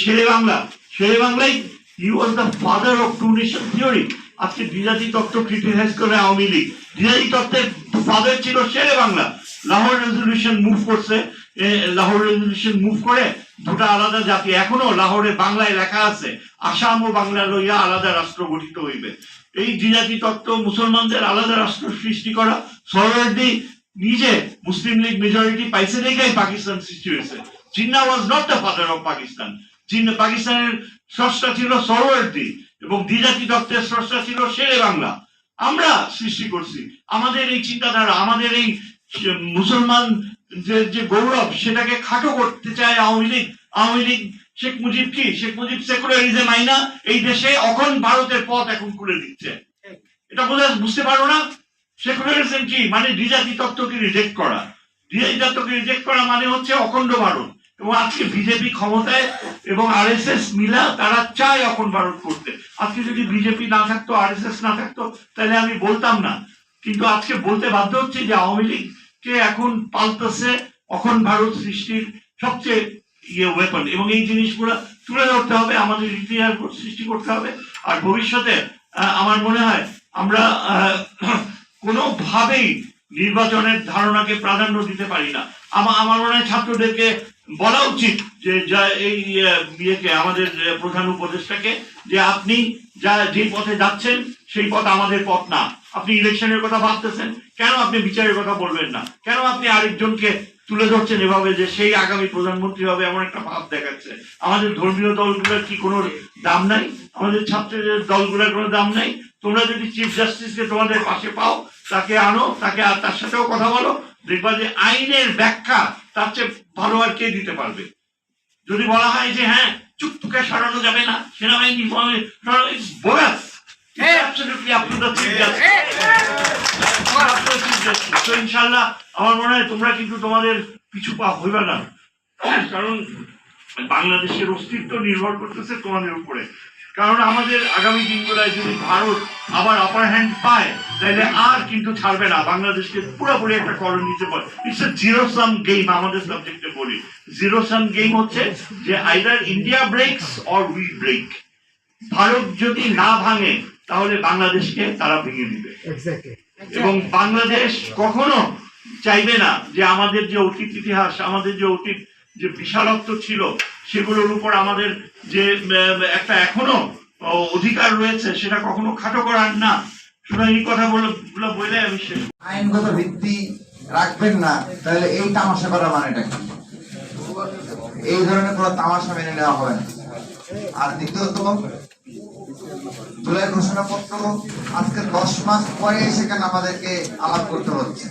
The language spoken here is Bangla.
শেরে বাংলা শেরে বাংলায় he was the father of two nation theory আজকে দ্বিজাতি তত্ত্ব ক্রিটিসাইজ করে আওয়ামী লীগ। দ্বিজাতি তত্ত্বের ফাদার ছিল শেরে বাংলা। লাহোর রেজলিউশন মুভ করছে। লাহোর রেজলিউশন মুভ করে দুটা আলাদা জাতি। এখনও লাহোরে বাংলায় লেখা আছে, আসাম ও বাংলা লইয়া আলাদা রাষ্ট্র গঠিত হইবে। এই দ্বিজাতি তত্ত্ব মুসলমানদের আলাদা রাষ্ট্র সৃষ্টি করা। সরওয়ার্দী নিজে মুসলিম লীগ মেজরিটি পাইছে দেখেই পাকিস্তান সৃষ্টি হয়েছে। Jinnah was not the father of Pakistan Jinnah পাকিস্তানের স্রষ্টা ছিল সরওয়ার্দী এবং দ্বিজাতি তত্ত্বের স্রষ্টা ছিল শেরে বাংলা। আমরা সৃষ্টি করছি। আমাদের এই চিন্তাধারা, আমাদের এই মুসলমান যে যে গৌরব, সেটাকে খাটো করতে চায় আওয়ামী লীগ। আওয়ামী লীগ, শেখ মুজিব কি? শেখ মুজিব সেকুলারিজম আইনা এই দেশে অখন ভারতের পথ এখন খুলে দিচ্ছে। এটা বোঝা, বুঝতে পারো না? সেকুলারিজম কি? মানে দ্বিজাতি তত্ত্বকে রিজেক্ট করা। দ্বিজাতি তত্ত্বকে রিজেক্ট করা মানে হচ্ছে অখণ্ড ভারত। এবং আজকে বিজেপি ক্ষমতায় এবং আর এস এস মিলা তারা চায় অখণ্ড ভারত করতে। আজকে যদি বিজেপি না থাকতো আর এস এস না থাকতো, তাহলে আমি বলতাম না। কিন্তু আজকে বলতে বাধ্য হচ্ছে যে আওয়ামী লীগকে এখন পাল্টাছে অখণ্ড ভারত সৃষ্টির সবচেয়ে ইয়ে ওয়েপন এবং এই জিনিসগুলো তুলে ধরতে হবে, আমাদের ইতিহাস সৃষ্টি করতে হবে। আর ভবিষ্যতে আমার মনে হয় আমরা কোনোভাবেই নির্বাচনের ধারণাকে প্রাধান্য দিতে পারি না। আমার মনে হয় ছাত্রদেরকে বলা উচিত যে, যা এই ইয়েকে আমাদের প্রধান উপদেষ্টাকে যে আপনি যা, যে পথে যাচ্ছেন, সেই পথ আমাদের পথ না। আপনি ইলেকশনের কথা ভাবতেছেন, কেন আপনি বিচারের কথা বলবেন না? কেন আপনি আরেকজনকে তুলে ধরছেন এভাবে যে সেই আগামী প্রধানমন্ত্রী হবে এমন একটা ভাব দেখাচ্ছে? আমাদের ধর্মীয় দলগুলোর কি কোনো দাম নাই? আমাদের ছাত্রদের দলগুলোর কোনো দাম নাই? তোমরা যদি চিফ জাস্টিসকে তোমাদের পাশে পাও তাকে আনো তাকে আর তার সাথেও কথা বলো। দেখবা যে আইনের ব্যাখ্যা তার চেয়ে ভালো আর কে দিতে পারবে? যদি বলা হয় যে হ্যাঁ চুপটুকে সরানো যাবে না সেনাবাহিনী বোগাস ইনশাল্লাহ আমার মনে হয় তোমরা কিন্তু তোমাদের পিছু পা হইবে না। কারণ বাংলাদেশের অস্তিত্ব নির্ভর করতেছে তোমাদের উপরে। কারণ আমাদের আগামী দিনগুলোয় যদি ভারত আবার আপার হ্যান্ড পায় তাহলে আর কিন্তু ছাড়বে না। বাংলাদেশকে পুরোপুরি একটা করণ নিতে পারে it's a zero sum game আমাদের সাবজেক্টে বলি। জিরো সাম গেম হচ্ছে যে either India breaks or we break Bharat যদি না ভাঙে তাহলে বাংলাদেশকে তারা ভেঙে দিবে. এবং বাংলাদেশ কখনো চাইবে না যে আমাদের যে অতীত ইতিহাস আমাদের যে অতীত যে বিশালত্ব ছিল সেগুলোর উপর আমাদের যে একটা এখনও অধিকার রয়েছে, সেটা কখনো খাটো করার না। সুতরাং এই কথা বলে বলে আমি শেষ আইনগত ভিত্তি রাখবেন না, তাহলে এই তামাশা করা মানেটা কি? এই ধরনের কোনো তামাশা মেনে নেওয়া হবে না। আর দ্বিতীয়ত, জুলাই ঘোষণাপত্র আজকে দশ মাস পরে সেখানে আমাদেরকে আলাপ করতে হচ্ছে।